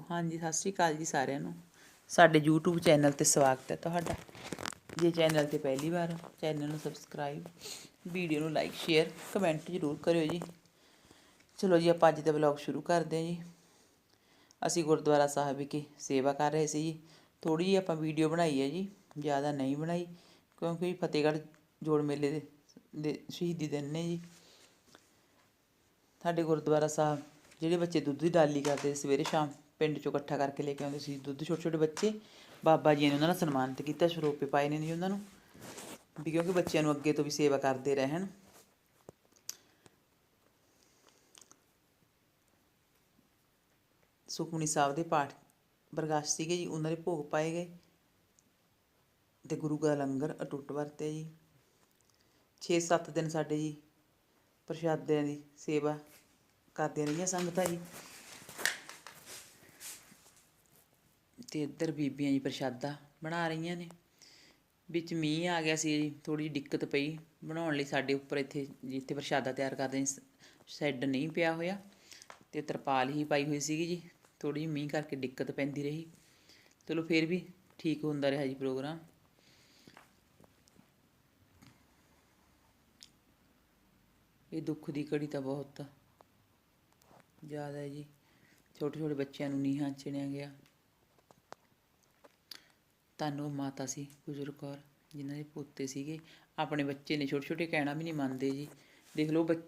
ਹਾਂਜੀ, ਸਤਿ ਸ਼੍ਰੀ ਅਕਾਲ ਜੀ ਸਾਰਿਆਂ ਨੂੰ। ਸਾਡੇ YouTube ਚੈਨਲ ਤੇ ਸਵਾਗਤ ਹੈ ਤੁਹਾਡਾ। ਜੇ ਚੈਨਲ ਤੇ ਪਹਿਲੀ ਵਾਰ ਚੈਨਲ ਨੂੰ ਸਬਸਕ੍ਰਾਈਬ ਵੀਡੀਓ ਨੂੰ ਲਾਈਕ ਸ਼ੇਅਰ ਕਮੈਂਟ ਜ਼ਰੂਰ ਕਰਿਓ ਜੀ। ਚਲੋ ਜੀ, ਆਪਾਂ ਅੱਜ ਦਾ ਵਲੌਗ ਸ਼ੁਰੂ ਕਰਦੇ ਹਾਂ ਜੀ। ਅਸੀਂ ਗੁਰਦੁਆਰਾ ਸਾਹਿਬ ਵਿਖੇ ਸੇਵਾ ਕਰ ਰਹੇ ਸੀ ਜੀ। ਥੋੜੀ ਜਿਹੀ ਆਪਾਂ ਵੀਡੀਓ ਬਣਾਈ ਹੈ ਜੀ, ਜ਼ਿਆਦਾ ਨਹੀਂ ਬਣਾਈ, ਕਿਉਂਕਿ ਫਤਿਹਗੜ੍ਹ ਜੋੜ ਮੇਲੇ ਦੇ ਦੇ ਸ਼ਹੀਦੀ ਦਿਨ ਨੇ ਜੀ। ਸਾਡੇ ਗੁਰਦੁਆਰਾ ਸਾਹਿਬ, ਜਿਹੜੇ ਬੱਚੇ ਦੁੱਧ ਦੀ ਡਾਲੀ ਕਰਦੇ ਸਵੇਰੇ ਸ਼ਾਮ ਪਿੰਡ ਚੋਂ ਇਕੱਠਾ ਕਰਕੇ ਲੈ ਕੇ ਆਉਂਦੇ ਸੀ ਦੁੱਧ, ਛੋਟੇ ਛੋਟੇ ਬੱਚੇ। ਬਾਬਾ ਜੀ ਨੇ ਉਹਨਾਂ ਦਾ ਸਨਮਾਨਿਤ ਕੀਤਾ, ਸਰੋਪੇ ਪਾਏ ਨੇ ਜੀ ਉਹਨਾਂ ਨੂੰ। ਵੀ ਕਿਉਂਕਿ ਬੱਚਿਆਂ ਨੂੰ ਅੱਗੇ ਤੋਂ ਵੀ ਸੇਵਾ ਕਰਦੇ ਰਹਿਣ। ਸੁਖਮਨੀ ਸਾਹਿਬ ਦੇ ਪਾਠ ਪ੍ਰਕਾਸ਼ ਸੀਗੇ ਜੀ, ਉਹਨਾਂ ਦੇ ਭੋਗ ਪਾਏ ਗਏ। ਤੇ ਗੁਰੂ ਦਾ ਲੰਗਰ ਅਟੁੱਟ ਵਰਤਿਆ ਜੀ। 6-7 ਦਿਨ ਸਾਡੇ ਜੀ ਪ੍ਰਸ਼ਾਦਿਆਂ ਦੀ ਸੇਵਾ ਕਰਦੀਆਂ ਰਹੀਆਂ ਸੰਗਤਾਂ ਜੀ। ਤੇ ਇੱਧਰ ਬੀਬੀਆਂ ਜੀ ਪ੍ਰਸ਼ਾਦਾ ਬਣਾ ਰਹੀਆਂ ਨੇ। ਵਿੱਚ ਮੀਂਹ ਆ ਗਿਆ ਸੀ ਜੀ ਥੋੜੀ ਜਿਹੀ ਦਿੱਕਤ ਪਈ। ਬਣਾਉਣ ਲਈ ਸਾਡੇ ਉੱਪਰ ਇੱਥੇ, ਜਿੱਥੇ ਪ੍ਰਸ਼ਾਦਾ ਤਿਆਰ ਕਰਦੇ ਨੇ ਸ਼ੈੱਡ ਨਹੀਂ ਪਿਆ ਹੋਇਆ। ਤੇ ਤਰਪਾਲ ਹੀ ਪਾਈ ਹੋਈ ਸੀਗੀ ਜੀ। ਥੋੜੀ ਜਿਹੀ ਮੀਂਹ ਕਰਕੇ ਦਿੱਕਤ ਪੈਂਦੀ ਰਹੀ। ਚਲੋ ਫਿਰ ਵੀ ਠੀਕ ਹੁੰਦਾ ਰਿਹਾ ਜੀ ਪ੍ਰੋਗਰਾਮ। ਇਹ ਦੁੱਖ ਦੀ ਘੜੀ ਤਾਂ ਬਹੁਤ ਜ਼ਿਆਦਾ ਹੈ ਜੀ। ਛੋਟੇ ਛੋਟੇ ਬੱਚਿਆਂ ਨੂੰ ਨੀਹਾਂ 'ਚ ਚਿਣਿਆ ਗਿਆ। ਤੁਹਾਨੂੰ ਮਾਤਾ ਸੀ ਗੁਜਰ ਕੌਰ ਜਿਨ੍ਹਾਂ ਦੇ ਪੋਤੇ ਸੀਗੇ। ਆਪਣੇ ਬੱਚੇ ਨੇ ਛੋਟੇ ਛੋਟੇ ਕਹਿਣਾ ਵੀ ਨਹੀਂ ਮੰਨਦੇ ਜੀ। ਦੇਖ ਲਓ ਬੱਚ